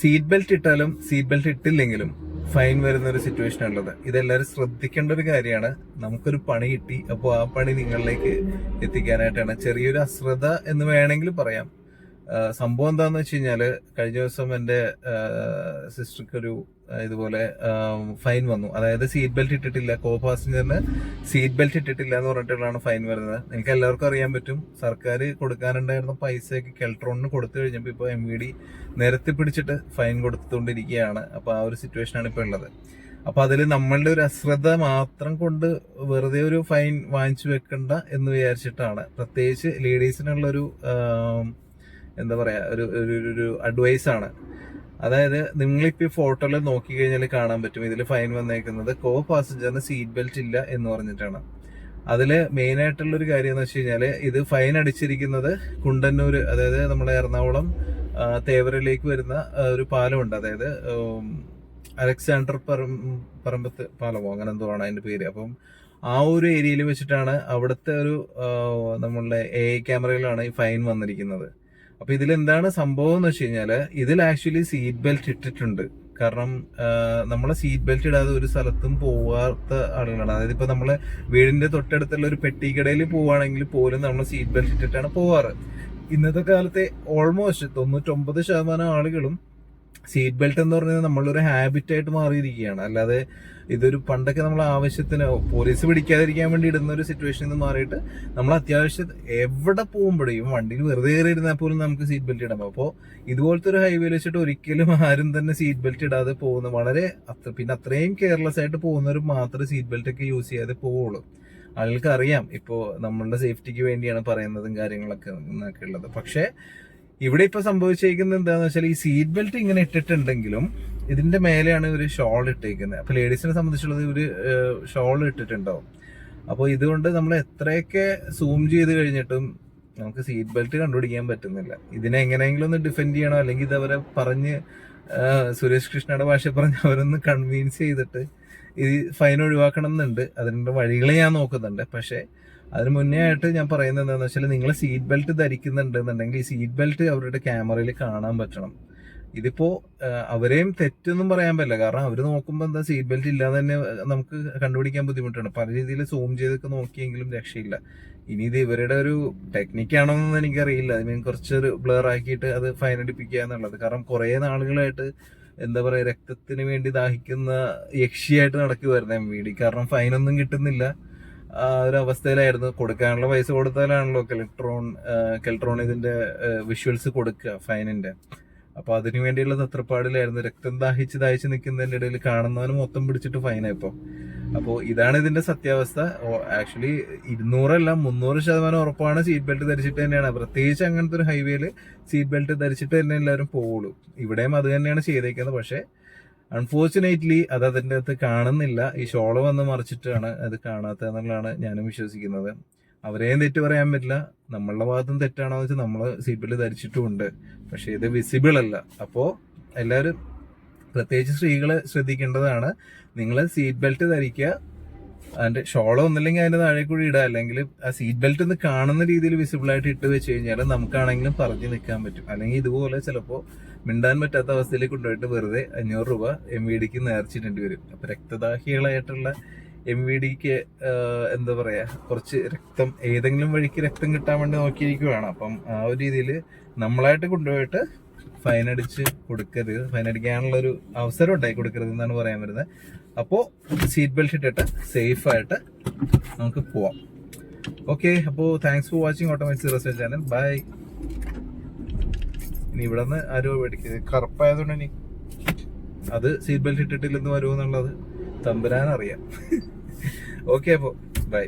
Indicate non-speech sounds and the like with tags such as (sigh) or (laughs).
Seat belt ഇട്ടാലും seat belt ഇട്ടില്ലെങ്കിലും fine വരുന്ന ഒരു സിറ്റുവേഷൻ ഉള്ളത് ഇതെല്ലാവരും ശ്രദ്ധിക്കേണ്ട ഒരു കാര്യമാണ്. നമുക്കൊരു പണി കിട്ടി അപ്പോൾ ആ പണി നിങ്ങളിലേക്ക് എത്തിക്കാനായിട്ടാണ്. ചെറിയൊരു അശ്രദ്ധ എന്ന് വേണമെങ്കിൽ പറയാം. സംഭവം എന്താന്ന് വെച്ച് കഴിഞ്ഞാൽ കഴിഞ്ഞ ദിവസം എന്റെ സിസ്റ്റർക്ക് ഒരു ഇതുപോലെ ഫൈൻ വന്നു. അതായത് സീറ്റ് ബെൽറ്റ് ഇട്ടിട്ടില്ല. കോ പാസഞ്ചറിന് സീറ്റ് ബെൽറ്റ് ഇട്ടിട്ടില്ല എന്ന് പറഞ്ഞിട്ടുള്ളതാണ് ഫൈൻ വരുന്നത്. എനിക്ക് എല്ലാവർക്കും അറിയാൻ പറ്റും. സർക്കാർ കൊടുക്കാനുണ്ടായിരുന്ന പൈസയൊക്കെ കെൽട്രോണിന് കൊടുത്തു കഴിഞ്ഞപ്പോൾ ഇപ്പോൾ എം വി ഡി നിരത്തി പിടിച്ചിട്ട് ഫൈൻ കൊടുത്തുകൊണ്ടിരിക്കുകയാണ്. അപ്പോൾ ആ ഒരു സിറ്റുവേഷനാണ് ഇപ്പോൾ ഉള്ളത്. അപ്പൊ അതിൽ നമ്മളുടെ ഒരു അശ്രദ്ധ മാത്രം കൊണ്ട് വെറുതെ ഒരു ഫൈൻ വാങ്ങിച്ചു വെക്കണ്ട എന്ന് വിചാരിച്ചിട്ടാണ്. പ്രത്യേകിച്ച് ലേഡീസിനുള്ള ഒരു ആം, എന്താ പറയാ ഒരു ഒരു അഡ്വൈസ് ആണ്. അതായത് നിങ്ങളിപ്പോ ഈ ഫോട്ടോയിൽ നോക്കി കഴിഞ്ഞാൽ കാണാൻ പറ്റും. ഇതിൽ ഫൈൻ വന്നേക്കുന്നത് കോ പാസഞ്ചറിന് സീറ്റ് ബെൽറ്റ് ഇല്ല എന്ന് പറഞ്ഞിട്ടാണ്. അതിൽ മെയിൻ ആയിട്ടുള്ള ഒരു കാര്യം എന്ന് വെച്ച് കഴിഞ്ഞാൽ ഇത് ഫൈൻ അടിച്ചിരിക്കുന്നത് കുണ്ടന്നൂർ അതായത് നമ്മുടെ എറണാകുളം തേവരയിലേക്ക് വരുന്ന ഒരു പാലമുണ്ട്. അതായത് അലക്സാണ്ടർ പറം പറമ്പത്ത് പാലമോ? അങ്ങനെ എന്തോ ആണ് അതിന്റെ പേര്. അപ്പം ആ ഒരു ഏരിയയിൽ വെച്ചിട്ടാണ് അവിടുത്തെ ഒരു നമ്മളുടെ എ ഐ ക്യാമറയിലാണ് ഈ ഫൈൻ വന്നിരിക്കുന്നത്. അപ്പൊ ഇതിൽ എന്താണ് സംഭവം എന്ന് വെച്ച് കഴിഞ്ഞാൽ ഇതിൽ ആക്ച്വലി സീറ്റ് ബെൽറ്റ് ഇട്ടിട്ടുണ്ട്. കാരണം നമ്മളെ സീറ്റ് ബെൽറ്റ് ഇടാതെ ഒരു സ്ഥലത്തും പോവാത്ത ആളുകളാണ്. അതായത് ഇപ്പൊ നമ്മളെ വീടിന്റെ തൊട്ടടുത്തുള്ള ഒരു പെട്ടിക്കടയിൽ പോവുകയാണെങ്കിൽ പോലും നമ്മൾ സീറ്റ് ബെൽറ്റ് ഇട്ടിട്ടാണ് പോവാറ്. ഇന്നത്തെ കാലത്തെ ഓൾമോസ്റ്റ് തൊണ്ണൂറ്റൊമ്പത് ശതമാനം ആളുകളും സീറ്റ് ബെൽറ്റ് എന്ന് പറയുന്നത് നമ്മളൊരു ഹാബിറ്റ് ആയിട്ട് മാറിയിരിക്കുകയാണ്. അല്ലാതെ ഇതൊരു പണ്ടൊക്കെ നമ്മൾ ആവശ്യത്തിന് പോലീസ് പിടിക്കാതിരിക്കാൻ വേണ്ടി ഇടുന്ന ഒരു സിറ്റുവേഷനിൽ നിന്ന് മാറിയിട്ട് നമ്മൾ അത്യാവശ്യം എവിടെ പോകുമ്പോഴേയും വണ്ടിയിൽ വെറുതെ കയറി ഇരുന്നാൽ പോലും നമുക്ക് സീറ്റ് ബെൽറ്റ് ഇടാം അപ്പോൾ ഇതുപോലത്തെ ഒരു ഹൈവേയിൽ വെച്ചിട്ട് ഒരിക്കലും ആരും തന്നെ സീറ്റ് ബെൽറ്റ് ഇടാതെ പോകുന്ന വളരെ അത്ര പിന്നെ അത്രയും കെയർലെസ് ആയിട്ട് പോകുന്നവർ മാത്രമേ സീറ്റ് ബെൽറ്റ് ഒക്കെ യൂസ് ചെയ്യാതെ പോവുള്ളൂ. ആളുകൾക്ക് അറിയാം ഇപ്പോൾ നമ്മളുടെ സേഫ്റ്റിക്ക് വേണ്ടിയാണ് പറയുന്നതും കാര്യങ്ങളൊക്കെ ഉള്ളത്. പക്ഷേ ഇവിടെ ഇപ്പൊ സംഭവിച്ചിരിക്കുന്നത് എന്താന്ന് വെച്ചാൽ ഈ സീറ്റ് ബെൽറ്റ് ഇങ്ങനെ ഇട്ടിട്ടുണ്ടെങ്കിലും ഇതിന്റെ മേലെയാണ് ഒരു ഷോൾ ഇട്ടേക്കുന്നത്. അപ്പൊ ലേഡീസിനെ സംബന്ധിച്ചുള്ളത് ഒരു ഷോൾ ഇട്ടിട്ടുണ്ടാവും. അപ്പോൾ ഇതുകൊണ്ട് നമ്മൾ എത്രയൊക്കെ സൂം ചെയ്ത് കഴിഞ്ഞിട്ടും നമുക്ക് സീറ്റ് ബെൽറ്റ് കണ്ടുപിടിക്കാൻ പറ്റുന്നില്ല. ഇതിനെ എങ്ങനെയെങ്കിലും ഒന്ന് ഡിഫെൻഡ് ചെയ്യണോ? അല്ലെങ്കിൽ ഇത് അവരെ പറഞ്ഞ് സുരേഷ് കൃഷ്ണയുടെ ഭാഷ പറഞ്ഞ് അവരൊന്ന് കൺവീൻസ് ചെയ്തിട്ട് ഇത് ഫൈൻ ഒഴിവാക്കണം എന്നുണ്ട് അതിന്റെ വഴികൾ ഞാൻ നോക്കുന്നുണ്ട്. പക്ഷേ അതിന് മുന്നേ ആയിട്ട് ഞാൻ പറയുന്നത് എന്താണെന്ന് വെച്ചാൽ നിങ്ങൾ സീറ്റ് ബെൽറ്റ് ധരിക്കുന്നുണ്ട് എന്നുണ്ടെങ്കിൽ ഈ സീറ്റ് ബെൽറ്റ് അവരുടെ ക്യാമറയിൽ കാണാൻ പറ്റണം. ഇതിപ്പോ അവരെയും തെറ്റൊന്നും പറയാൻ പറ്റില്ല. കാരണം അവർ നോക്കുമ്പോൾ എന്താ സീറ്റ് ബെൽറ്റ് ഇല്ലാതെ തന്നെ നമുക്ക് കണ്ടുപിടിക്കാൻ ബുദ്ധിമുട്ടാണ്. പല രീതിയിൽ സൂം ചെയ്തൊക്കെ നോക്കിയെങ്കിലും രക്ഷയില്ല. ഇനി ഇത് ഇവരുടെ ഒരു ടെക്നിക്കാണോ എന്ന് എനിക്കറിയില്ല. അതിന് കുറച്ചൊരു ബ്ലർ ആക്കിയിട്ട് അത് ഫൈൻ അടിപ്പിക്കുക എന്നുള്ളത്. കാരണം കുറേ നാളുകളായിട്ട് എന്താ പറയാ രക്തത്തിന് വേണ്ടി ദാഹിക്കുന്ന യക്ഷിയായിട്ട് നടക്കുമായിരുന്നു എം വി ഡി കാരണം ഫൈനൊന്നും കിട്ടുന്നില്ല. ഒരു അവസ്ഥയിലായിരുന്നു. കൊടുക്കാനുള്ള പൈസ കൊടുത്താലാണല്ലോ കെൽട്രോൺ കെൽട്രോൺ ഇതിന്റെ വിഷ്വൽസ് കൊടുക്കുക ഫൈനിന്റെ. അപ്പൊ അതിനു വേണ്ടിയുള്ള തത്രപ്പാടിലായിരുന്നു. രക്തം ദാഹിച്ച് ദാഹിച്ച് നിൽക്കുന്നതിന്റെ ഇടയിൽ കാണുന്നവന് മൊത്തം പിടിച്ചിട്ട് ഫൈനായിപ്പോ അപ്പോൾ ഇതാണ് ഇതിന്റെ സത്യാവസ്ഥ. ആക്ച്വലി ഇരുന്നൂറല്ല മുന്നൂറ് ശതമാനം ഉറപ്പാണ് സീറ്റ് ബെൽറ്റ് ധരിച്ചിട്ട് തന്നെയാണ്. പ്രത്യേകിച്ച് അങ്ങനത്തെ ഒരു ഹൈവേയിൽ സീറ്റ് ബെൽറ്റ് ധരിച്ചിട്ട് തന്നെ എല്ലാവരും പോവുള്ളൂ. ഇവിടെയും അത് തന്നെയാണ് ചെയ്തേക്കുന്നത്. പക്ഷേ അൺഫോർച്ചുനേറ്റ്ലി അത് അതിന്റെ അകത്ത് കാണുന്നില്ല. ഈ ഷോൾ വന്ന് മറിച്ചിട്ടാണ് അത് കാണാത്തത് എന്നുള്ളതാണ് ഞാനും വിശ്വസിക്കുന്നത്. അവരെയും തെറ്റ് പറയാൻ പറ്റില്ല. നമ്മളുടെ ഭാഗത്തും തെറ്റാണോ വെച്ചാൽ നമ്മൾ സീറ്റ് ബെൽറ്റ് ധരിച്ചിട്ടുമുണ്ട്. പക്ഷേ ഇത് വിസിബിൾ അല്ല. അപ്പോൾ എല്ലാവരും പ്രത്യേകിച്ച് സ്ത്രീകൾ ശ്രദ്ധിക്കേണ്ടതാണ്. നിങ്ങൾ സീറ്റ് ബെൽറ്റ് ധരിക്കുക. അതിന്റെ ഷോളോ ഒന്നില്ലെങ്കിൽ അതിന്റെ താഴെ കൂടി ഇടുക അല്ലെങ്കിൽ ആ സീറ്റ് ബെൽറ്റ് ഒന്ന് കാണുന്ന രീതിയിൽ വിസിബിൾ ആയിട്ട് ഇട്ട് വെച്ച് കഴിഞ്ഞാൽ നമുക്കാണെങ്കിലും പറഞ്ഞു നിൽക്കാൻ പറ്റും. അല്ലെങ്കിൽ ഇതുപോലെ ചിലപ്പോൾ മിണ്ടാൻ പറ്റാത്ത അവസ്ഥയിലേക്ക് കൊണ്ടുപോയിട്ട് വെറുതെ അഞ്ഞൂറ് രൂപ എം വി ഡിക്ക് നേർച്ചിടേണ്ടി വരും. അപ്പൊ രക്തദാഹികളായിട്ടുള്ള എം വി ഡിക്ക് എന്താ പറയാ കുറച്ച് രക്തം ഏതെങ്കിലും വഴിക്ക് രക്തം കിട്ടാൻ വേണ്ടി നോക്കിയിരിക്കുവാണ്. അപ്പം ആ ഒരു രീതിയിൽ നമ്മളായിട്ട് കൊണ്ടുപോയിട്ട് ഫൈൻ അടിച്ച് കൊടുക്കരുത്. ഫൈൻ അടിക്കാനുള്ള ഒരു അവസരം ഉണ്ടായി കൊടുക്കരുത് എന്നാണ് പറയാൻ വരുന്നത്. അപ്പോ സീറ്റ് ബെൽറ്റ് ഇട്ടിട്ട് സേഫ് ആയിട്ട് നമുക്ക് പോവാം. ഓക്കെ അപ്പോ thanks for watching automatic research channel bye ഇനി ഇവിടെ നിന്ന് ആരോ മേടിക്കുന്നത് കറുപ്പായതുകൊണ്ട് ഇനി അത് സീറ്റ് ബെൽറ്റ് ഇട്ടിട്ടില്ലെന്ന് വരുമോ എന്നുള്ളത് തമ്പുരാൻ അറിയാം ഓക്കെ (laughs) അപ്പോ ബൈ